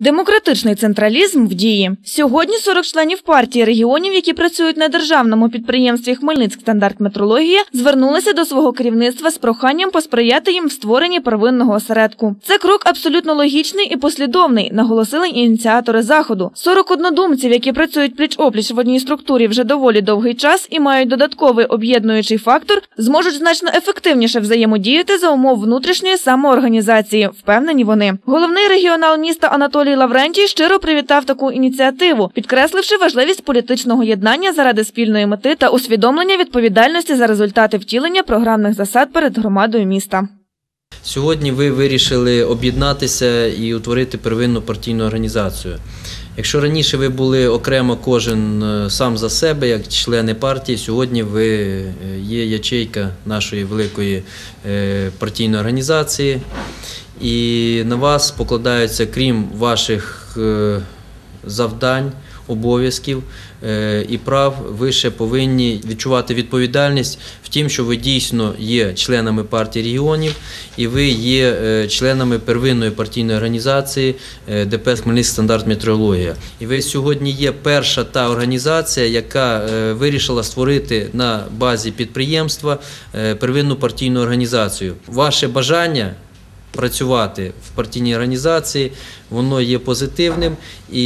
Демократичний централізм в дії. Сьогодні 40 членів партії регіонів, які працюють на державному підприємстві Хмельницьк стандарт метрологія, звернулися до свого керівництва з проханням посприяти їм в створенні первинного осередку. Це крок абсолютно логічний і послідовний, наголосили ініціатори заходу. 40 однодумців, які працюють пліч-опліч в одній структурі вже доволі довгий час і мають додатковий об'єднуючий фактор, зможуть значно ефективніше взаємодіяти за умов внутрішньої самоорганізації. Впевнені вони. Головний регіонал міста Анатолій Лаврентій щиро привітав таку ініціативу, підкресливши важливість політичного єднання заради спільної мети та усвідомлення відповідальності за результати втілення програмних засад перед громадою міста. Сьогодні ви вирішили об'єднатися і утворити первинну партійну організацію. Якщо раніше ви були окремо кожен е, сам за себе, як члени партії, сьогодні ви е, є ячейка нашої великої е, партійної організації, і на вас покладаються, крім ваших завдань, обов'язків е, і прав, ви ще повинні відчувати відповідальність в тім, що ви дійсно є членами партії регіонів і ви є е, членами первинної партійної організації е, ДПС Хмельницький стандарт метрологія. І ви сьогодні є перша та організація, яка вирішила створити на базі підприємства первинну партійну організацію. Ваше бажання працювати в партійній організації, воно є позитивним, і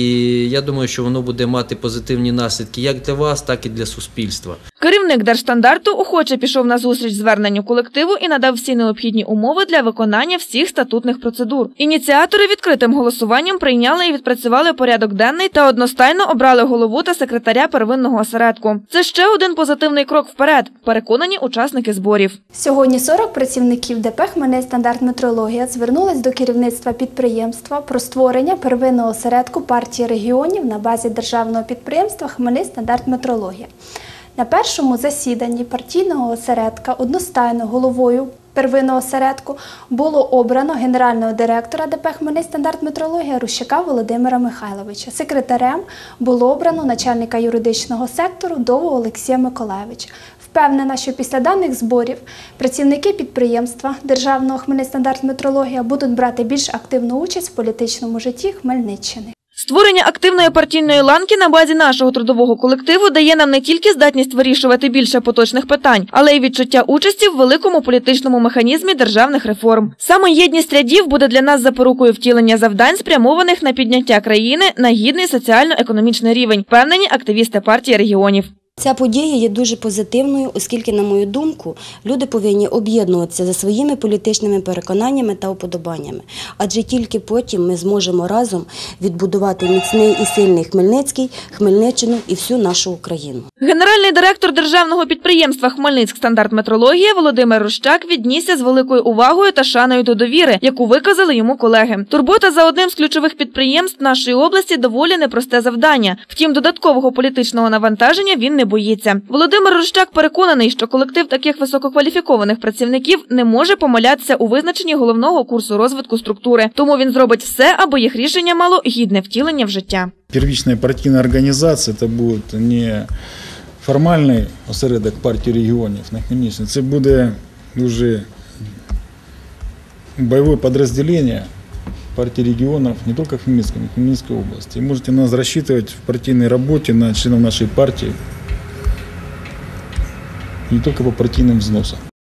я думаю, що воно буде мати позитивні наслідки як для вас, так і для суспільства. Керівник держстандарту охоче пішов на зустріч зверненню колективу і надав всі необхідні умови для виконання всіх статутних процедур. Ініціатори відкритим голосуванням прийняли і відпрацювали порядок денний та одностайно обрали голову та секретаря первинного осередку. Це ще один позитивний крок вперед. Переконані учасники зборів. Сьогодні 40 працівників ДП «Хмельницький стандарт метрологія звернулись до керівництва підприємства про створення первинного осередку партії регіонів на базі державного підприємства Хмельницький стандарт метрологія. На першому засіданні партійного осередка одностайно головою первинного осередку було обрано генерального директора ДП «Хмельницький стандарт метрологія Рущака Володимира Михайловича. Секретарем було обрано начальника юридичного сектору Дову Олексія Миколаєвича. Впевнена, що після даних зборів працівники підприємства Державного Хмельницький будуть брати більш активну участь в політичному житті Хмельниччини. Створення активної партійної ланки на базі нашого трудового колективу дає нам не тільки здатність вирішувати більше поточних питань, але й відчуття участі в великому політичному механізмі державних реформ. Саме єдність рядів буде для нас запорукою втілення завдань, спрямованих на підняття країни на гідний соціально-економічний рівень, впевнені активісти партії регіонів. Ця подія є дуже позитивною, оскільки, на мою думку, люди повинні об'єднуватися за своїми політичними переконаннями та уподобаннями, адже тільки потім ми зможемо разом відбудувати міцний і сильний Хмельницький, Хмельниччину і всю нашу Україну. Генеральний директор державного підприємства Хмельницьк стандарт метрологія Володимир Рощак віднісся з великою увагою та шаною до довіри, яку виказали йому колеги. Турбота за одним з ключових підприємств нашої області доволі непросте завдання. Втім, додаткового політичного навантаження він не боїться. Володимир Рощак переконаний, що колектив таких висококваліфікованих працівників не може помилятися у визначенні головного курсу розвитку структури. Тому він зробить все, аби їх рішення мало гідне втілення в життя. Первичная партийная организация это будет не формальний осередок партії регіонів Хмельниччині, це буде дуже бойове підрозділення партии регионов не только в Хмельницком, но в Хмельницкой области. И можете нас рассчитывать в партийной работе на членов нашей партии, не только по партийным взносам.